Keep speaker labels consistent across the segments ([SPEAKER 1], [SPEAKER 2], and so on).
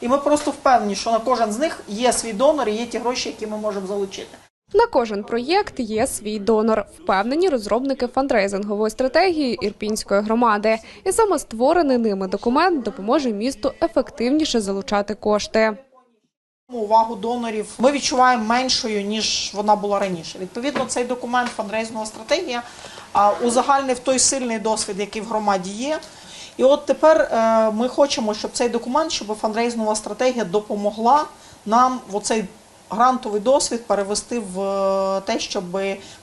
[SPEAKER 1] І ми просто впевнені, що на кожен з них є свій донор і є ті гроші, які ми можемо залучити.
[SPEAKER 2] На кожен проєкт є свій донор, впевнені розробники фандрейзингової стратегії ірпінської громади. І саме створений ними документ допоможе місту ефективніше залучати кошти.
[SPEAKER 1] Увагу донорів ми відчуваємо меншою ніж вона була раніше. Відповідно, цей документ фандрейзингова стратегія узагальнив той сильний досвід, який в громаді є. І от тепер е, ми хочемо, щоб цей документ, щоб фандрейзингова стратегія допомогла нам в оцей грантовий досвід перевести в е, те, щоб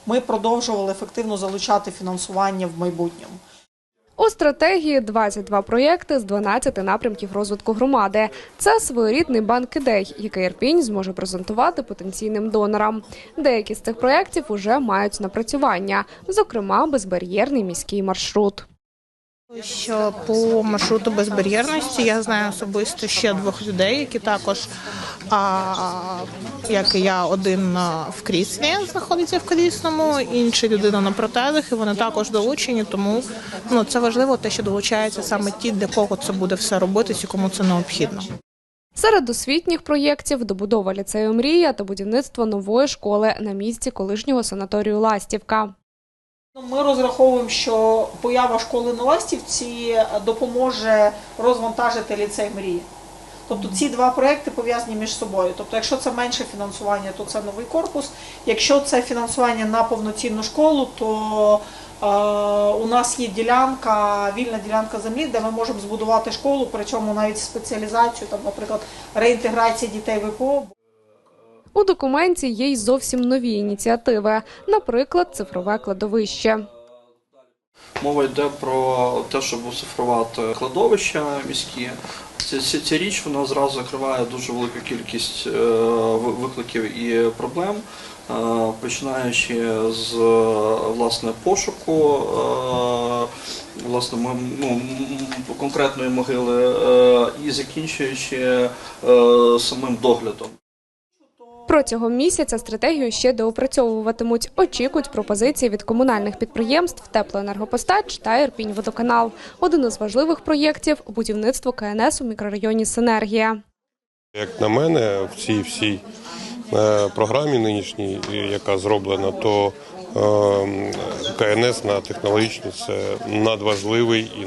[SPEAKER 1] ми продовжували ефективно залучати фінансування в майбутньому.
[SPEAKER 2] У стратегії 22 проєкти з 12 напрямків розвитку громади. Це своєрідний банк ідей, який Ірпінь зможе презентувати потенційним донорам. Деякі з цих проєктів уже мають напрацювання, зокрема безбар'єрний міський маршрут.
[SPEAKER 3] Що по маршруту безбар'єрності я знаю особисто ще двох людей, які також, а, як і я, один в кріслі знаходиться в крісному, інший людина на протезах, і вони також долучені. Тому ну це важливо, те, що долучаються саме ті, для кого це буде все робитись і кому це необхідно.
[SPEAKER 2] Серед освітніх проєктів добудова ліцею Мрія та будівництво нової школи на місці колишнього санаторію Ластівка.
[SPEAKER 1] Ну, Ми розраховуємо, що поява школи на Ластівці допоможе розвантажити ліцей мрії. Тобто ці два проекти пов'язані між собою. Тобто, якщо це менше фінансування, то це новий корпус. Якщо це фінансування на повноцінну школу, то е, у нас є ділянка, вільна ділянка землі, де ми можемо збудувати школу, причому навіть спеціалізацію, там, наприклад, реінтеграція дітей ВПО.
[SPEAKER 2] У документі є й зовсім нові ініціативи, наприклад, цифрове кладовище.
[SPEAKER 4] Мова йде про те, щоб оцифрувати кладовища міські. Ця, ця, річ вона зразу закриває дуже велику кількість е, викликів і проблем, е, починаючи з власне пошуку е, власне ну, конкретної могили і закінчуючи самим доглядом.
[SPEAKER 2] Протягом місяця стратегію ще доопрацьовуватимуть. Очікують пропозиції від комунальних підприємств Теплоенергопостач та Ірпінь-Водоканал. Один із важливих проєктів будівництво КНС у мікрорайоні Синергія.
[SPEAKER 5] Як на мене, в цій всій е, програмі нинішній, яка зроблена, то е, КНС на технологічні це надважливий і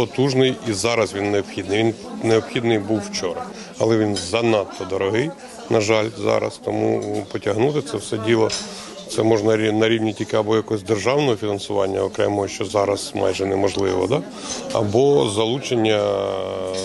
[SPEAKER 5] надпотужний, і зараз він необхідний. Він необхідний був вчора, але він занадто дорогий, на жаль, зараз. Тому потягнути це все діло. Це можна на рівні тільки або якогось державного фінансування окремо, що зараз майже неможливо, да? або залучення е,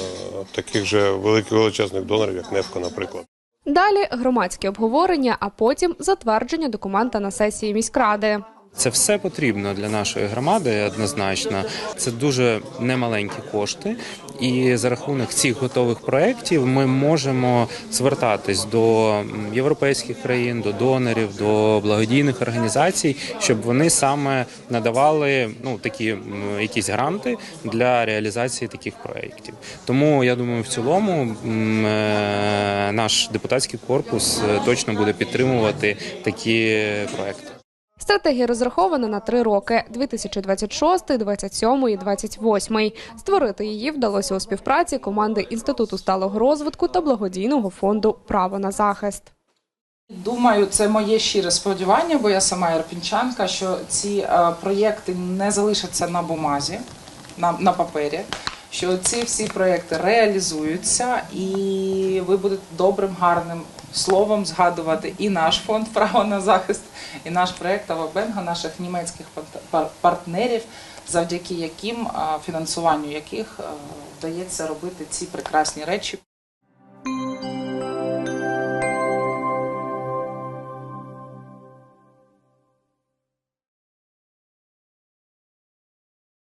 [SPEAKER 5] таких же великих величезних донорів, як Невко, наприклад.
[SPEAKER 2] Далі громадське обговорення, а потім затвердження документа на сесії міськради.
[SPEAKER 6] Це все потрібно для нашої громади однозначно. Це дуже немаленькі кошти, і за рахунок цих готових проєктів ми можемо звертатись до європейських країн, до донорів, до благодійних організацій, щоб вони саме надавали ну такі якісь гранти для реалізації таких проєктів. Тому я думаю, в цілому е, наш депутатський корпус е, точно буде підтримувати такі проекти.
[SPEAKER 2] Стратегія розрахована на три роки: 2026, 27 і 28. Створити її вдалося у співпраці команди Інституту сталого розвитку та благодійного фонду Право на захист.
[SPEAKER 7] Думаю, це моє щире сподівання, бо я сама ірпінчанка, що ці е, проєкти не залишаться на бумазі, на, на папері. Що ці всі проекти реалізуються, і ви будете добрим, гарним словом згадувати і наш фонд право на захист, і наш проєкт Авабенга, наших німецьких пар- пар- партнерів, завдяки яким фінансуванню яких вдається робити ці прекрасні речі.